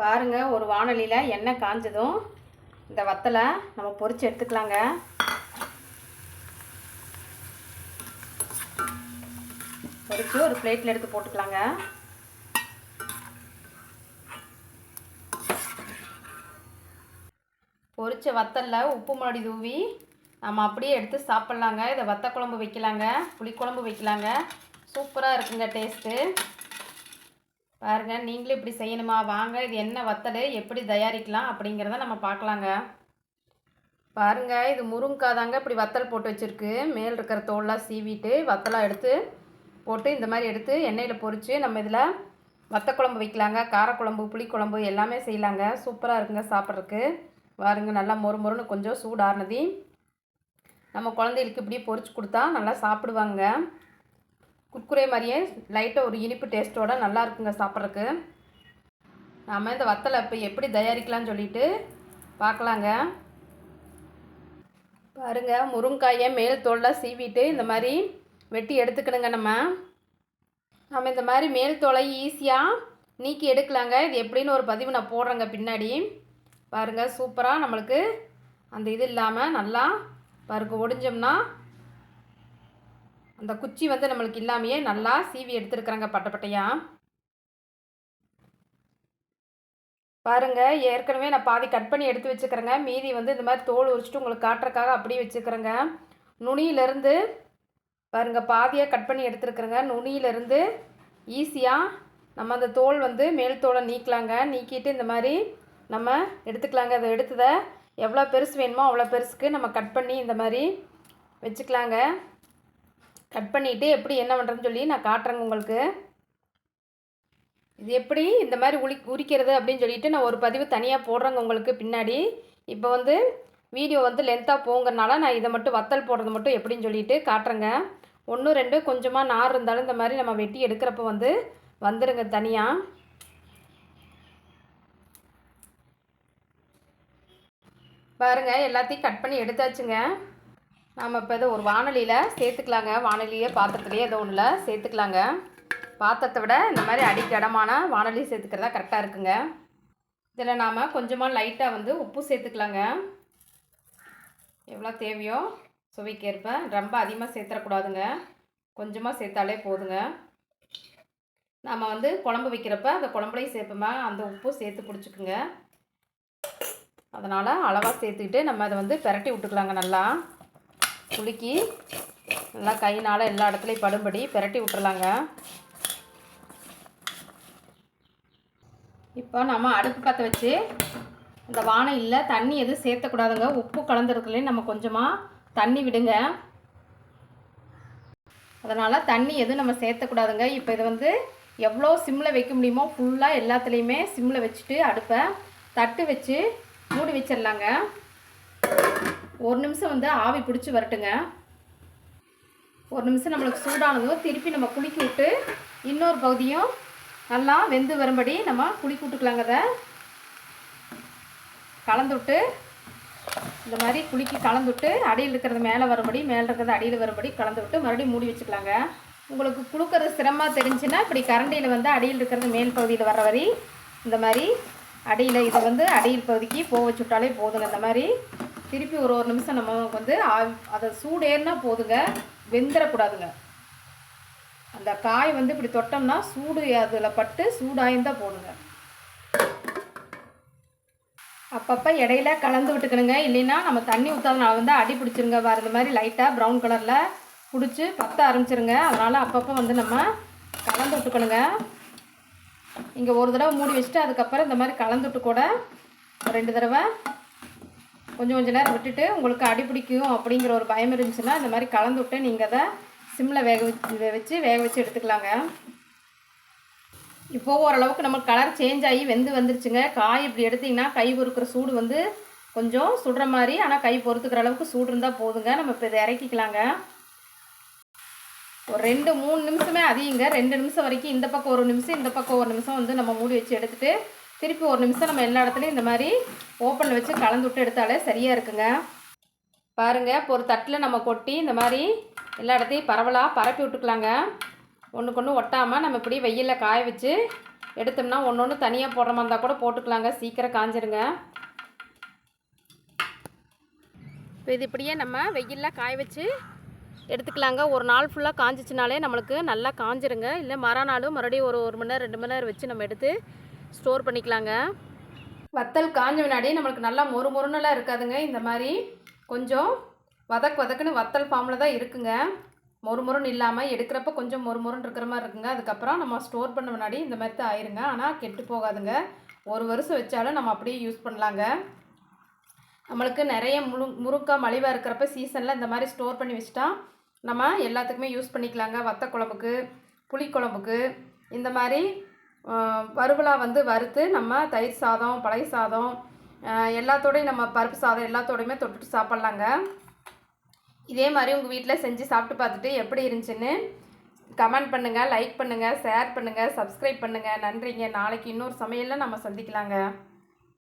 பாருங்கள் ஒரு வானொலியில் எண்ணெய் காஞ்சதும் இந்த வத்தலை நம்ம பொரிச்சு எடுத்துக்கலாங்க. பொறிச்சு ஒரு பிளேட்டில் எடுத்து போட்டுக்கலாங்க. பொறிச்ச வத்தலில் உப்பு மிளகாடி தூவி நம்ம அப்படியே எடுத்து சாப்பிட்லாங்க. இதை வத்த குழம்பு வைக்கலாங்க. புளிக்குழம்பு வைக்கலாங்க. சூப்பராக இருக்குங்க டேஸ்ட்டு பாருங்க நீங்களும் இப்படி செய்யணுமா? வாங்க இது என்ன வத்தல்? எப்படி தயாரிக்கலாம்? அப்படிங்கிறத நம்ம பார்க்கலாங்க. பாருங்க இது முருங்கைக்காய் தாங்க இப்படி வத்தல் போட்டு வச்சுருக்கு. மேல் இருக்கிற தோல்லாம் சீவிட்டு வத்தலாம் எடுத்து போட்டு இந்த மாதிரி எடுத்து எண்ணெயில் பொறிச்சு நம்ம இதில் வத்த குழம்பு வைக்கலாங்க. காரக்குழம்பு புளிக்குழம்பு எல்லாமே செய்யலாங்க. சூப்பராக இருக்குங்க சாப்பிட்றதுக்கு. பாருங்க நல்லா மொறு மொறுன்னு கொஞ்சம் சூடானதி. நம்ம குழந்தைகளுக்கு இப்படி பொறிச்சு கொடுத்தா நல்லா சாப்பிடுவாங்க. குர்குரே மாதிரியே லைட்டாக ஒரு இனிப்பு டேஸ்ட்டோட நல்லா இருக்குங்க சாப்பிட்றதுக்கு. நாம் இந்த வத்தலை இப்போ எப்படி தயாரிக்கலாம்னு சொல்லிட்டு பார்க்கலாங்க. பாருங்கள் முருங்காயை மேல் தோல்லாம் சீவிட்டு இந்த மாதிரி வெட்டி எடுத்துக்கணுங்க நம்ம. நம்ம இந்த மாதிரி மேல் தோலை ஈஸியாக நீக்கி எடுக்கலாங்க. இது எப்படின்னு ஒரு பதிவு நான் போடுறேங்க பின்னாடி. பாருங்கள் சூப்பராக நம்மளுக்கு அந்த இது இல்லாமல் நல்லா பாருங்க ஒடிஞ்சோம்னா அந்த குச்சி வந்து நம்மளுக்கு இல்லாமையே நல்லா சீவி எடுத்துருக்குறேங்க பட்டப்பட்டையாக பாருங்கள் பாருங்க ஏற்கனவே நான் பாதி கட் பண்ணி எடுத்து வச்சுக்கிறேங்க. மீதி வந்து இந்த மாதிரி தோல் உரிச்சிட்டு உங்களுக்கு காட்டுறக்காக அப்படியே வச்சுக்கிறேங்க. நுனியிலேருந்து பாருங்க பாதியாக கட் பண்ணி எடுத்துருக்குறேங்க. நுனியிலேருந்து ஈஸியாக நம்ம அந்த தோல் வந்து மேல் தோலை நீக்கலாங்க. நீக்கிட்டு இந்த மாதிரி நம்ம எடுத்துக்கலாங்க. அதை எடுத்ததை எவ்வளோ பெருசு வேணுமோ அவ்வளோ பெருசுக்கு நம்ம கட் பண்ணி இந்த மாதிரி வச்சுக்கலாங்க. கட் பண்ணிவிட்டு எப்படி என்ன பண்ணுறதுன்னு சொல்லி நான் காட்டுறேங்க உங்களுக்கு. இது எப்படி இந்த மாதிரி உளி உரிக்கிறது அப்படின்னு சொல்லிட்டு நான் ஒரு பதிவு தனியாக போடுறேங்க உங்களுக்கு பின்னாடி. இப்போ வந்து வீடியோ வந்து லென்த்தாக போங்கிறனால நான் இதை மட்டும் வத்தல் போடுறது மட்டும் எப்படின்னு சொல்லிட்டு காட்டுறேங்க. ஒன்று ரெண்டு கொஞ்சமாக நார் இருந்தாலும் இந்த மாதிரி நம்ம வெட்டி எடுக்கிறப்ப வந்து வந்துடுங்க தனியாக பாருங்கள் எல்லாத்தையும் கட் பண்ணி எடுத்தாச்சுங்க. நாம் இப்போ இதை ஒரு வானொலியில் சேர்த்துக்கலாங்க. வானொலியே பாத்திரத்துலேயே ஏதோ ஒன்றில் சேர்த்துக்கலாங்க. பாத்திரத்தை விட இந்த மாதிரி அடிக்கடமான வானொலி சேர்த்துக்கிறதா கரெக்டாக இருக்குங்க. இதில் நாம் கொஞ்சமாக லைட்டாக வந்து உப்பு சேர்த்துக்கலாங்க. எவ்வளோ தேவையோ சுவைக்கேற்ப ரொம்ப அதிகமாக சேர்த்துடக்கூடாதுங்க கொஞ்சமாக சேர்த்தாலே போதுங்க. நாம் வந்து குழம்பு வைக்கிறப்ப அந்த குழம்புலையும் சேர்ப்போமா? அந்த உப்பு சேர்த்து பிடிச்சிக்குங்க. அதனால் அளவாக சேர்த்துக்கிட்டு நம்ம அதை வந்து பிரட்டி விட்டுக்கலாங்க நல்லா. குலுக்கி நல்லா கையினால் எல்லா இடத்துலையும் படும்படி பிரட்டி விட்டுறலாங்க. இப்போ நம்ம அடுப்பு பற்ற வச்சு இந்த வானையில் தண்ணி எதுவும் சேர்த்தக்கூடாதுங்க. உப்பு கலந்துருக்குலேயும் நம்ம கொஞ்சமாக தண்ணி விடுங்க. அதனால் தண்ணி எதுவும் நம்ம சேர்த்தக்கூடாதுங்க. இப்போ இதை வந்து எவ்வளோ சிம்மில் வைக்க முடியுமோ ஃபுல்லாக எல்லாத்துலேயுமே சிம்மில் வச்சுட்டு அடுப்பை தட்டு வச்சு மூடி வச்சிடலாங்க. ஒரு நிமிஷம் வந்து ஆவி பிடிச்சி வரட்டுங்க. ஒரு நிமிஷம் நம்மளுக்கு சூடானதும் திருப்பி நம்ம குலுக்கி விட்டு இன்னொரு பகுதியும் நல்லா வெந்து வரும்படி நம்ம குலுக்கி விட்டுக்கலாங்க அதை. கலந்து விட்டு இந்த மாதிரி குலுக்கி கலந்து விட்டு அடியில் இருக்கிறது மேலே வரும்படி மேலே இருக்கிறது அடியில் வரும்படி கலந்து விட்டு மறுபடியும் மூடி வச்சுக்கலாங்க. உங்களுக்கு குளுக்கிறது சிரமமாக தெரிஞ்சுன்னா இப்படி கரண்டியில் வந்து அடியில் இருக்கிறது மேல் பகுதியில் வர வரி இந்த மாதிரி அடியில் இதை வந்து அடியில் பகுதிக்கு போக வச்சுட்டாலே போதுங்க. இந்த மாதிரி திருப்பி ஒரு ஒரு நிமிஷம் நம்ம வந்து அதை சூடேறினா போதுங்க வெந்துடக்கூடாதுங்க அந்த காய் வந்து இப்படி தொட்டோம்னா சூடு அதில் பட்டு சூடாயிருந்தால் போடுங்க அப்பப்போ இடையில கலந்து விட்டுக்கணுங்க. இல்லைன்னா நம்ம தண்ணி ஊற்றாதனால வந்து அடி பிடிச்சிருங்க. வேறு இந்த மாதிரி லைட்டாக ப்ரௌன் கலரில் பிடிச்சி பற்ற ஆரம்பிச்சிருங்க. அதனால் அப்பப்போ வந்து நம்ம கலந்து விட்டுக்கணுங்க. இங்கே ஒரு தடவை மூடி வச்சுட்டு அதுக்கப்புறம் இந்த மாதிரி கலந்து விட்டு கூட ரெண்டு தடவை கொஞ்சம் கொஞ்சம் நேரம் விட்டுட்டு உங்களுக்கு அடி பிடிக்கும் அப்படிங்கிற ஒரு பயம் இருந்துச்சுன்னா இந்த மாதிரி கலந்து விட்டு நீங்கள் அதை சிம்மில் வேக வச்சு வச்சு வேக வச்சு எடுத்துக்கலாங்க. இப்போ ஓரளவுக்கு நம்ம கலர் சேஞ்ச் ஆகி வெந்து வந்துருச்சுங்க. காய் இப்படி எடுத்திங்கன்னா கை பொறுக்கிற சூடு வந்து கொஞ்சம் சுடுற மாதிரி ஆனால் கை பொறுத்துக்கிற அளவுக்கு சூடு இருந்தால் போதுங்க. நம்ம இப்போ இதை இறக்கிக்கலாங்க. ஒரு ரெண்டு மூணு நிமிஷமே அதிகங்க ரெண்டு நிமிஷம் வரைக்கும் இந்த பக்கம் ஒரு நிமிஷம் இந்த பக்கம் ஒரு நிமிஷம் வந்து நம்ம மூடி வச்சு எடுத்துகிட்டு திருப்பி ஒரு நிமிஷம் நம்ம எல்லா இடத்துலையும் இந்த மாதிரி ஓப்பனில் வச்சு கலந்து விட்டு எடுத்தாலே சரியாக இருக்குங்க. பாருங்கள் இப்போ ஒரு தட்டில் நம்ம கொட்டி இந்த மாதிரி எல்லா இடத்தையும் பரவலாக பரப்பி விட்டுக்கலாங்க. ஒன்றுக்கு ஒன்று ஒட்டாமல் நம்ம இப்படி வெயிலில் காய வச்சு எடுத்தோம்னா ஒன்று ஒன்று தனியாக போடுற மாதிரி இருந்தால் கூட போட்டுக்கலாங்க. சீக்கிரம் காஞ்சிருங்க. இப்போ இது இப்படியே நம்ம வெயிலில் காய வச்சு எடுத்துக்கலாங்க. ஒரு நாள் ஃபுல்லாக காஞ்சிச்சினாலே நம்மளுக்கு நல்லா காஞ்சிருங்க. இல்லை மறுநாளும் மறுபடியும் ஒரு ஒரு மணி நேரம் ரெண்டு மணி நேரம் வச்சு நம்ம எடுத்து ஸ்டோர் பண்ணிக்கலாங்க. வத்தல் காஞ்ச வினாடி நம்மளுக்கு நல்லா மொறு மொறுன்னெல்லாம் இருக்காதுங்க. இந்த மாதிரி கொஞ்சம் வதக்கு வதக்குன்னு வத்தல் ஃபார்மில் தான் இருக்குங்க. மொறு மொறுன்னு இல்லாமல் எடுக்கிறப்ப கொஞ்சம் மொறு மொறுன்னு இருக்கிற மாதிரி இருக்குங்க. அதுக்கப்புறம் நம்ம ஸ்டோர் பண்ண முன்னாடி இந்த மாதிரி தான் ஆயிருங்க. ஆனால் கெட்டு போகாதுங்க. ஒரு வருஷம் வச்சாலும் நம்ம அப்படியே யூஸ் பண்ணலாங்க. நம்மளுக்கு நிறைய முழு முறுக்கா மலிவாக இருக்கிறப்ப சீசனில் இந்த மாதிரி ஸ்டோர் பண்ணி வச்சுட்டா நம்ம எல்லாத்துக்குமே யூஸ் பண்ணிக்கலாங்க. வத்த குழம்புக்கு புளிக்குழம்புக்கு இந்த மாதிரி வறுவலாக வந்து வறுத்து நம்ம தயிர் சாதம் பழைய சாதம் எல்லாத்தோடையும் நம்ம பருப்பு சாதம் எல்லாத்தோடையுமே தொட்டுட்டு சாப்பிட்லாங்க. இதே மாதிரி உங்கள் வீட்டில் செஞ்சு சாப்பிட்டு பார்த்துட்டு எப்படி இருந்துச்சுன்னு கமெண்ட் பண்ணுங்கள் லைக் பண்ணுங்கள் ஷேர் பண்ணுங்கள் சப்ஸ்கிரைப் பண்ணுங்கள் நன்றிங்க. நாளைக்கு இன்னொரு சமையலில் நம்ம சந்திக்கலாங்க.